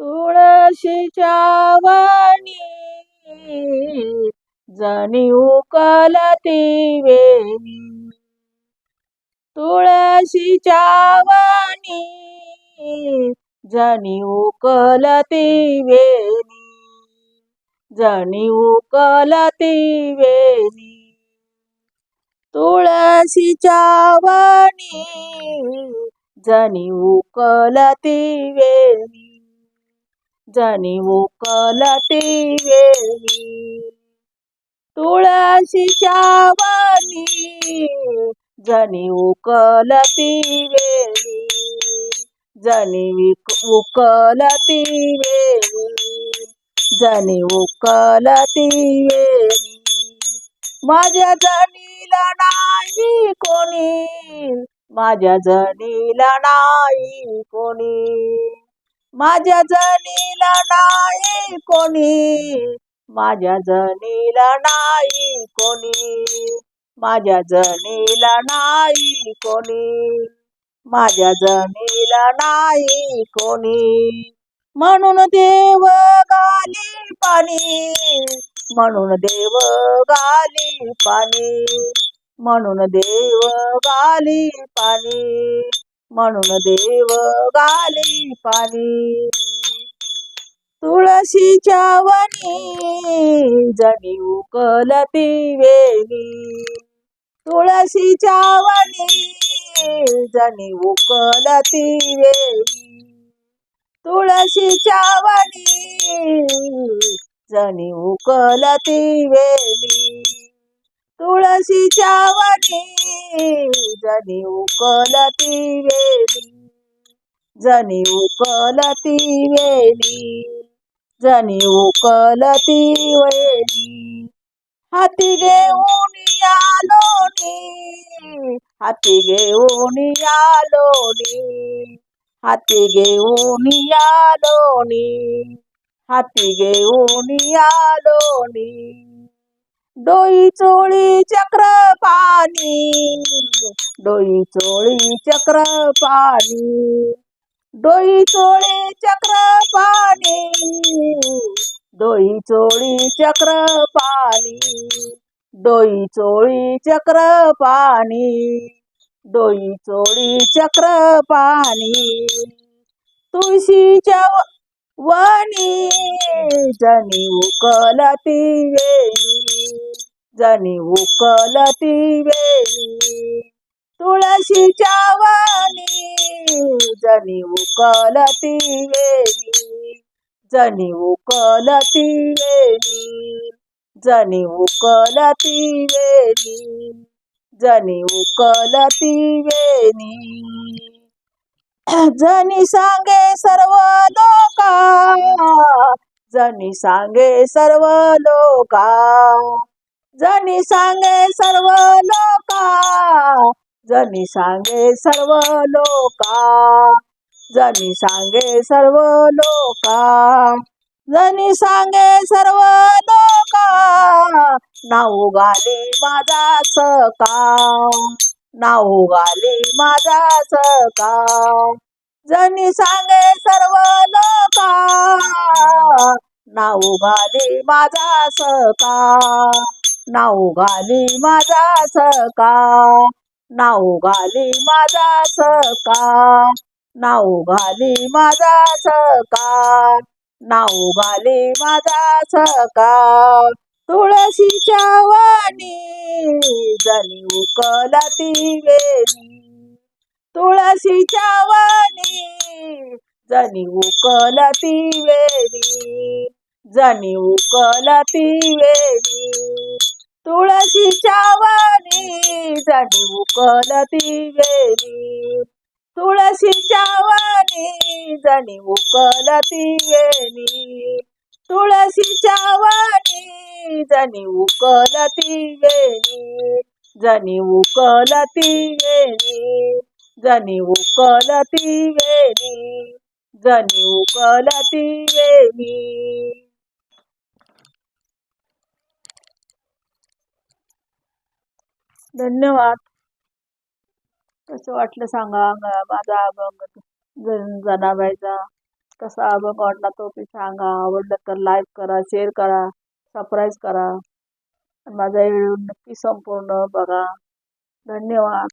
तुळशीच्या वाणी जणी उकलती वेणी. तुळशीच्या वाणी जणी उकलती वेणी. जणी उकलती वेणी. तुळशीच्या वाणी जणी उकलती वेणी. जाणीव उकलती वेणी तुळशीच्या वाणी जणी उकलती वेळी जणी उकलती वेणी जणी उकलती वेळी माझ्या जणीला नाही कोणी. माझ्या जणीला नाही कोणी. माझ्या जनीला नाही कोणी. माझ्या जनीला नाही कोणी. माझ्या जनीला नाही कोणी. माझ्या जनीला नाही कोणी. म्हणून देव गाली पाणी. म्हणून देव गाली पाणी. म्हणून देव गाली पाणी. म्हणून देव गाले पाणी. तुळशीच्या वनी जणी उकलती वेली. तुळशीच्या वनी जणी उकलती वेली. तुळशीच्या वनी जणी उकलती वेली. तुळशीच्या वाटी जणी उकलती वेली. जणी उकलती वेली. जणी उकलती वेणी हाती घेऊन आलो लोणी. हाती घेऊन आलो लोणी. हाती घेऊन आलो लोणी. हाती घेऊन आलो नी डोई चोळी चक्र पाणी. डोई चोळी चक्र पाणी. डोई चोळी चक्र पाणी. डोई चोळी चक्र पाणी. डोई चोळी चक्र पाणी. डोई चोळी चक्र पाणी. तुळशीच्या व- वनी उकलती वेळी जनी उकलती वेळी तुळशीच्या वनी जनी उकलती वेणी जनी उकलती वेळी जनी उकलती वेणी जनी उकलती वेणी जनी सांगे सर्व लोका जनी सांगे सर्व लोका जनी सांगे सर्व लोका जनी सांगे सर्व लोका जनी सांगे सर्व लोका जनी सांगे सर्व लोका नाऊ गाली माझा सका. नाऊ गाली माझा सका जनी सांगे सर्व लोका नाऊ गाली माझा सका नाऊ गाली माझा सका नाऊ गाली माझा सका नाऊ गाली माझा सका नाऊ गाली माझा सका तुळशीच्या वाणी जनी उकलती वेणी. तुळशीच्या वाणी जणी उकलती वेणी. जणी उकलती वेणी. तुळशीच्या वाणी जणी उकलती वेणी. तुळशीच्या वाणी जणी उकलती वेणी. तुळशीच्या वाणी जणी उकलती वेणी जणी उकलती वेणी जणी उकलती वेणी जणी उकलती वेणी धन्यवाद. कसं वाटलं सांगा माझा अभंग जनाबाईचा? कसा अभंग आवडला तो ते सांगा आवडलं तर लाईक करा शेअर करा सबस्क्राईब करा. माझा व्हिडिओ नक्की संपूर्ण बघा. धन्यवाद.